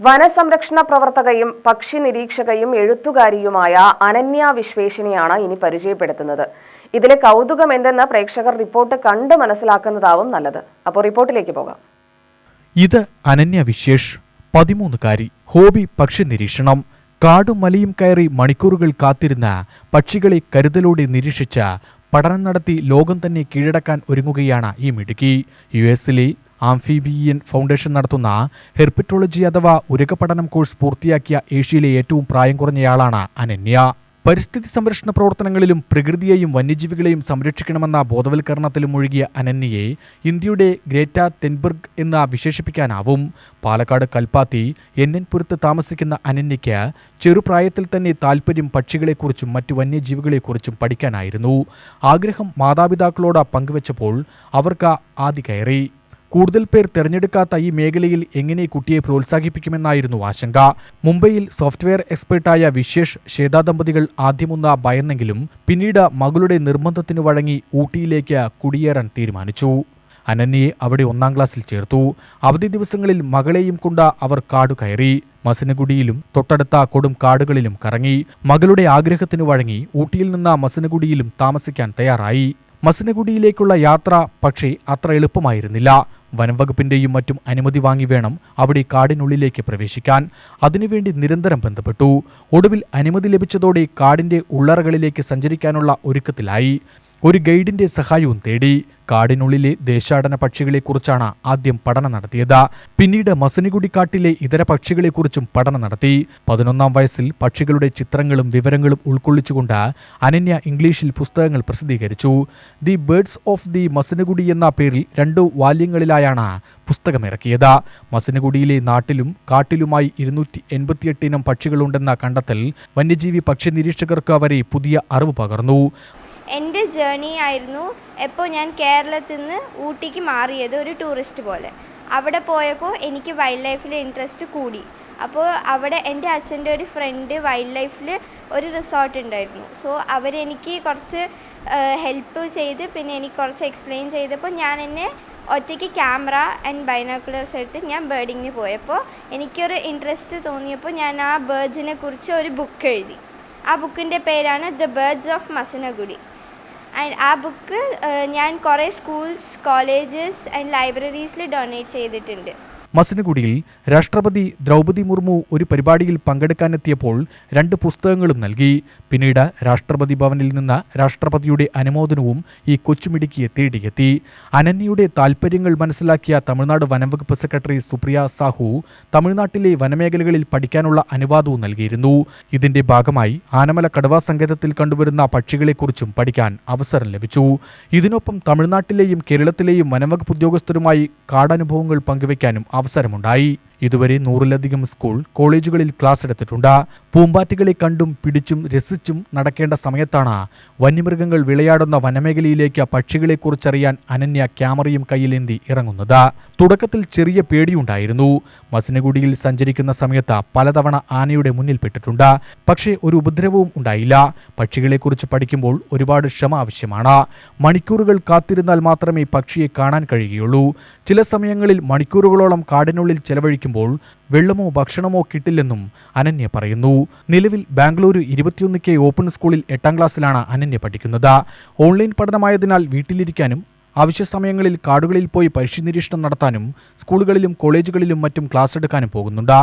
വനസംരക്ഷണ പ്രവർത്തകയും പക്ഷി നിരീക്ഷകയും എഴുത്തുകാരിയുമായ അനന്യ വിശ്വേഷിനെയാണ് ഇനി പരിചയപ്പെടുത്തുന്നത്. ഇതിലെ കൗതുകം എന്തെന്ന് പ്രേക്ഷകർ റിപ്പോർട്ട് കണ്ട് മനസ്സിലാക്കുന്നതാവും നല്ലത്. അപ്പോൾ റിപ്പോർട്ടിലേക്ക് പോകാം. ഇത് അനന്യ വിശേഷ് പതിമൂന്നുകാരി ഹോബി പക്ഷി നിരീക്ഷണം. കാടും മലയും കയറി മണിക്കൂറുകൾ കാത്തിരുന്ന പക്ഷികളെ കരുതലോടെ നിരീക്ഷിച്ച പഠനം നടത്തി ലോകം തന്നെ കീഴടക്കാൻ ഒരുങ്ങുകയാണ് ഈ മിടുക്കി. യു എസിലെ ആംഫിബിയൻ ഫൗണ്ടേഷൻ നടത്തുന്ന ഹെർപ്പിറ്റോളജി അഥവാ ഉരക പഠനം കോഴ്സ് പൂർത്തിയാക്കിയ ഏഷ്യയിലെ ഏറ്റവും പ്രായം കുറഞ്ഞയാളാണ് അനന്യ. പരിസ്ഥിതി സംരക്ഷണ പ്രവർത്തനങ്ങളിലും പ്രകൃതിയെയും വന്യജീവികളെയും സംരക്ഷിക്കണമെന്ന ബോധവൽക്കരണത്തിലും മുഴുകിയ അനന്യയെ ഇന്ത്യയുടെ ഗ്രേറ്റ തെൻബർഗ് എന്ന് വിശേഷിപ്പിക്കാനാവും. പാലക്കാട് കൽപ്പാത്തി എൻ എൻ പുരത്ത് താമസിക്കുന്ന അനന്യയ്ക്ക് ചെറുപ്രായത്തിൽ തന്നെ താൽപ്പര്യം പക്ഷികളെക്കുറിച്ചും മറ്റു വന്യജീവികളെക്കുറിച്ചും പഠിക്കാനായിരുന്നു. ആഗ്രഹം മാതാപിതാക്കളോട് പങ്കുവച്ചപ്പോൾ അവർക്ക് ആദ്യ കയറി. കൂടുതൽ പേർ തിരഞ്ഞെടുക്കാത്ത ഈ മേഖലയിൽ എങ്ങനെ കുട്ടിയെ പ്രോത്സാഹിപ്പിക്കുമെന്നായിരുന്നു ആശങ്ക. മുംബൈയിൽ സോഫ്റ്റ്വെയർ എക്സ്പേർട്ടായ വിശേഷ് ശ്വേതാ ദമ്പതികൾ ആദ്യമൊന്ന ഭയന്നെങ്കിലും പിന്നീട് മകളുടെ നിർബന്ധത്തിന് വഴങ്ങി ഊട്ടിയിലേക്ക് കുടിയേറാൻ തീരുമാനിച്ചു. അനന്യയെ അവിടെ ഒന്നാം ക്ലാസ്സിൽ ചേർത്തു. അവധി ദിവസങ്ങളിൽ മകളെയും കൊണ്ട് അവർ കാടു കയറി. മസനഗുഡിയിലും തൊട്ടടുത്ത കൊടും കാടുകളിലും കറങ്ങി. മകളുടെ ആഗ്രഹത്തിനു വഴങ്ങി ഊട്ടിയിൽ നിന്ന് മസനഗുഡിയിലും താമസിക്കാൻ തയ്യാറായി. മസനഗുഡിയിലേക്കുള്ള യാത്ര പക്ഷേ അത്ര എളുപ്പമായിരുന്നില്ല. വനംവകുപ്പിന്റെയും മറ്റും അനുമതി വാങ്ങി വേണം അവിടെ കാടിനുള്ളിലേക്ക് പ്രവേശിക്കാൻ. അതിനുവേണ്ടി നിരന്തരം ബന്ധപ്പെട്ടു. ഒടുവിൽ അനുമതി ലഭിച്ചതോടെ കാടിന്റെ ഉള്ളറകളിലേക്ക് സഞ്ചരിക്കാനുള്ള ഒരുക്കത്തിലായി. ഒരു ഗൈഡിന്റെ സഹായവും തേടി കാടിനുള്ളിലെ ദേശാടന പക്ഷികളെക്കുറിച്ചാണ് ആദ്യം പഠനം നടത്തിയത്. പിന്നീട് മസനിഗുഡി കാട്ടിലെ ഇതര പക്ഷികളെക്കുറിച്ചും പഠനം നടത്തി. പതിനൊന്നാം വയസ്സിൽ പക്ഷികളുടെ ചിത്രങ്ങളും വിവരങ്ങളും ഉൾക്കൊള്ളിച്ചുകൊണ്ട് അനന്യ ഇംഗ്ലീഷിൽ പുസ്തകങ്ങൾ പ്രസിദ്ധീകരിച്ചു. The birds of the Masinagudi എന്ന പേരിൽ രണ്ടു വാല്യങ്ങളിലായാണ് പുസ്തകമിറക്കിയത്. മസനഗുഡിയിലെ നാട്ടിലും കാട്ടിലുമായി ഇരുന്നൂറ്റി എൺപത്തിയെട്ട് ഇനം പക്ഷികളുണ്ടെന്ന കണ്ടെത്തൽ വന്യജീവി പക്ഷി നിരീക്ഷകർക്ക് അവരെ പുതിയ അറിവ് പകർന്നു. എന്റെ ജേണി ആയിരുന്നു എപ്പോൾ ഞാൻ കേരളത്തിൽ നിന്ന് ഊട്ടിക്ക് മാറിയത് ഒരു ടൂറിസ്റ്റ് പോലെ. അവിടെ പോയപ്പോൾ എനിക്ക് വൈൽഡ് ലൈഫിൽ ഇൻട്രസ്റ്റ് കൂടി. അപ്പോൾ അവിടെ എന്റെ അച്ഛന്റെ ഒരു ഫ്രണ്ട് വൈൽഡ് ലൈഫിൽ ഒരു റിസോർട്ട് ഉണ്ടായിരുന്നു. സോ അവരെനിക്ക് കുറച്ച് ഹെൽപ്പ് ചെയ്ത് പിന്നെ എനിക്ക് കുറച്ച് എക്സ്പ്ലെയിൻ ചെയ്തപ്പോൾ ഞാൻ എന്നെ ഒറ്റയ്ക്ക് ക്യാമറ ആൻഡ് ബൈനോക്കുലേഴ്സ് എടുത്ത് ഞാൻ ബേർഡിങ്ങിന് പോയപ്പോൾ എനിക്കൊരു ഇൻട്രസ്റ്റ് തോന്നിയപ്പോൾ ഞാൻ ആ ബേർഡ്സിനെ കുറിച്ച് ഒരു ബുക്ക് എഴുതി. ആ ബുക്കിന്റെ പേരാണ് the birds of Masinagudi and ആ ബുക്ക് ഞാൻ കുറേ സ്കൂൾസ് കോളേജസ് ആൻഡ് ലൈബ്രറീസിൽ ഡൊണേറ്റ് ചെയ്തിട്ടുണ്ട്. മസനഗുഡിയിൽ രാഷ്ട്രപതി ദ്രൗപതി മുർമു ഒരു പരിപാടിയിൽ പങ്കെടുക്കാനെത്തിയപ്പോൾ രണ്ട് പുസ്തകങ്ങളും നൽകി. പിന്നീട് രാഷ്ട്രപതി ഭവനിൽ നിന്ന് രാഷ്ട്രപതിയുടെ അനുമോദനവും ഈ കൊച്ചുമിടുക്കിയെ തേടിയെത്തി. അനന്യയുടെ താൽപ്പര്യങ്ങൾ മനസ്സിലാക്കിയ തമിഴ്നാട് വനംവകുപ്പ് സെക്രട്ടറി സുപ്രിയ സാഹു തമിഴ്നാട്ടിലെ വനമേഖലകളിൽ പഠിക്കാനുള്ള അനുവാദവും നൽകിയിരുന്നു. ഇതിന്റെ ഭാഗമായി ആനമല കടുവാ സങ്കേതത്തിൽ കണ്ടുവരുന്ന പക്ഷികളെക്കുറിച്ചും പഠിക്കാൻ അവസരം ലഭിച്ചു. ഇതിനൊപ്പം തമിഴ്നാട്ടിലെയും കേരളത്തിലെയും വനംവകുപ്പ് ഉദ്യോഗസ്ഥരുമായി കാടനുഭവങ്ങൾ പങ്കുവയ്ക്കാനും അവസരമുണ്ടായി. ഇതുവരെ നൂറിലധികം സ്കൂൾ കോളേജുകളിൽ ക്ലാസ് എടുത്തിട്ടുണ്ട്. പൂമ്പാറ്റകളെ കണ്ടും പിടിച്ചും രസിച്ചും നടക്കേണ്ട സമയത്താണ് വന്യമൃഗങ്ങൾ വിളയാടുന്ന വനമേഖലയിലേക്ക് പക്ഷികളെക്കുറിച്ചറിയാൻ അനന്യ ക്യാമറയും കയ്യിലേന്തി ഇറങ്ങുന്നത്. തുടക്കത്തിൽ ചെറിയ പേടിയുണ്ടായിരുന്നു. മസിനഗുഡിയിൽ സഞ്ചരിക്കുന്ന സമയത്ത് പലതവണ ആനയുടെ മുന്നിൽപ്പെട്ടിട്ടുണ്ട് പക്ഷേ ഒരു ഉപദ്രവവും ഉണ്ടായില്ല. പക്ഷികളെക്കുറിച്ച് പഠിക്കുമ്പോൾ ഒരുപാട് ക്ഷമ ആവശ്യമാണ്. മണിക്കൂറുകൾ കാത്തിരുന്നാൽ മാത്രമേ പക്ഷിയെ കാണാൻ കഴിയുകയുള്ളൂ. ചില സമയങ്ങളിൽ മണിക്കൂറുകളോളം കാടിനുള്ളിൽ ചെലവഴിക്കുമ്പോൾ വെള്ളമോ ഭക്ഷണമോ കിട്ടില്ലെന്നും അനന്യ പറയുന്നു. നിലവിൽ ബാംഗ്ലൂരു ഇരുപത്തിയൊന്ന് കെ ഓപ്പൺ സ്കൂളിൽ എട്ടാം ക്ലാസ്സിലാണ് അനന്യ പഠിക്കുന്നത്. ഓൺലൈൻ പഠനമായതിനാൽ വീട്ടിലിരിക്കാനും അവശ്യ സമയങ്ങളിൽ കാടുകളിൽ പോയി പരിശീ നിരീക്ഷണം നടത്താനും സ്കൂളുകളിലും കോളേജുകളിലും മറ്റും ക്ലാസ് എടുക്കാനും പോകുന്നുണ്ട്.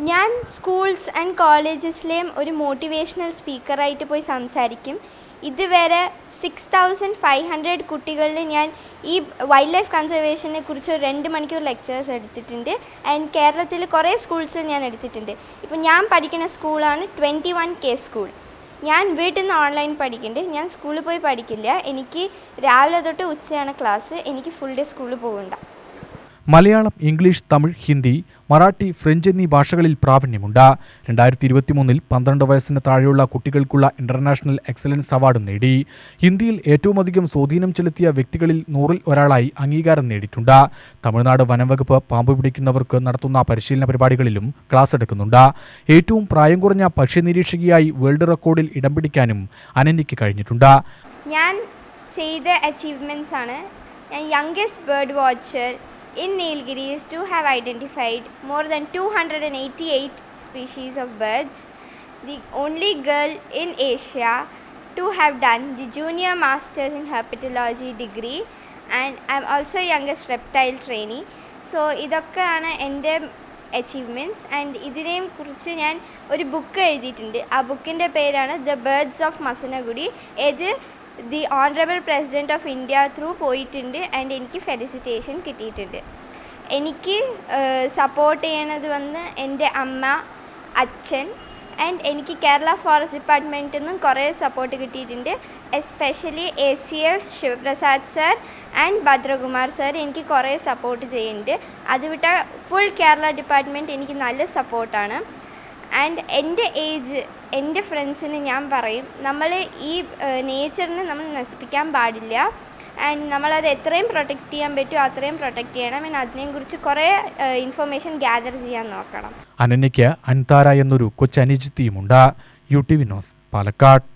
ഞാൻ സ്കൂൾസ് ആൻഡ് കോളേജസിലെയും ഒരു മോട്ടിവേഷണൽ സ്പീക്കറായിട്ട് പോയി സംസാരിക്കും. ഇതുവരെ സിക്സ് തൗസൻഡ് ഫൈവ് ഹൺഡ്രഡ് കുട്ടികളിൽ ഞാൻ ഈ വൈൽഡ് ലൈഫ് കൺസർവേഷനെ കുറിച്ച് ഒരു രണ്ട് മണിക്കൂർ ലെക്ചേഴ്സ് എടുത്തിട്ടുണ്ട്. ആൻഡ് കേരളത്തിൽ കുറേ സ്കൂൾസിൽ ഞാൻ എടുത്തിട്ടുണ്ട്. ഇപ്പോൾ ഞാൻ പഠിക്കുന്ന സ്കൂളാണ് ട്വന്റി വൺ കെ സ്കൂൾ ഞാൻ വീട്ടിൽ നിന്ന് ഓൺലൈൻ പഠിക്കുന്നുണ്ട് ഞാൻ സ്കൂളിൽ പോയി പഠിക്കില്ല. എനിക്ക് രാവിലെ തൊട്ട് ഉച്ചയാണ് ക്ലാസ് എനിക്ക് ഫുൾ ഡേ സ്കൂളിൽ പോകണ്ട മലയാളം ഇംഗ്ലീഷ് തമിഴ് ഹിന്ദി മറാഠി ഫ്രഞ്ച് എന്നീ ഭാഷകളിൽ പ്രാവീണ്യമുണ്ട്. രണ്ടായിരത്തി ഇരുപത്തിമൂന്നിൽ പന്ത്രണ്ട് വയസ്സിന് താഴെയുള്ള കുട്ടികൾക്കുള്ള ഇന്റർനാഷണൽ എക്സലൻസ് അവാർഡും നേടി. ഹിന്ദിയിൽ ഏറ്റവുമധികം സ്വാധീനം ചെലുത്തിയ വ്യക്തികളിൽ നൂറിൽ ഒരാളായി അംഗീകാരം നേടിയിട്ടുണ്ട്. തമിഴ്നാട് വനംവകുപ്പ് പാമ്പ് പിടിക്കുന്നവർക്ക് നടത്തുന്ന പരിശീലന പരിപാടികളിലും ക്ലാസ് എടുക്കുന്നുണ്ട്. ഏറ്റവും പ്രായം കുറഞ്ഞ പക്ഷി നിരീക്ഷകയായി വേൾഡ് റെക്കോർഡിൽ ഇടം പിടിക്കാനും അനന്യയ്ക്ക് കഴിഞ്ഞിട്ടുണ്ട്. ഞാൻ ചെയ്ത അച്ചീവ്മെന്റ്സ് ആണ്. ഞാൻ youngest bird watcher in Nilgiris to have identified more than 288 species of birds, the only girl in Asia to have done the junior masters in herpetology degree and I'm also youngest reptile trainee. So, so ഇതൊക്കെയാണ് എന്റെ achievements and ഇതിനെയും കുറിച്ച് ഞാൻ ഒരു book a book. ബുക്കിന്റെ പേരാണ് the birds of Masinagudi ഇത് the honourable president of India through പോയിട്ടുണ്ട് ആൻഡ് എനിക്ക് ഫെലിസിറ്റേഷൻ കിട്ടിയിട്ടുണ്ട്. എനിക്ക് സപ്പോർട്ട് ചെയ്യണത് വന്ന് എന്റെ അമ്മ അച്ഛൻ ആൻഡ് എനിക്ക് കേരള ഫോറസ്റ്റ് ഡിപ്പാർട്ട്മെന്റിൽ നിന്നും കുറേ സപ്പോർട്ട് കിട്ടിയിട്ടുണ്ട്. Especially A C F Shivaprasad sir and Bhadrakumar sir എനിക്ക് കുറേ സപ്പോർട്ട് ചെയ്യുന്നുണ്ട്. അത് വിട്ട ഫുൾ കേരള ഡിപ്പാർട്ട്മെന്റ് എനിക്ക് നല്ല സപ്പോർട്ടാണ് ആൻഡ് എന്റെ ഏജ് എന്റെ ഫ്രണ്ട്സിന് ഞാൻ പറയും നമ്മൾ ഈ നേച്ചറിനെ നമ്മൾ നശിപ്പിക്കാൻ പാടില്ല. ആൻഡ് നമ്മളത് എത്രയും പ്രൊട്ടക്റ്റ് ചെയ്യാൻ പറ്റുമോ അത്രയും പ്രൊട്ടക്റ്റ് ചെയ്യണം. ആൻഡ് അതിനെക്കുറിച്ച് കുറേ ഇൻഫർമേഷൻ ഗ്യാദർ ചെയ്യാൻ നോക്കണം. അനന്യയ്ക്ക് അൻതാര എന്നൊരു കൊച്ചനുജിത്തിയുമുണ്ട്. U T V news Palakkad.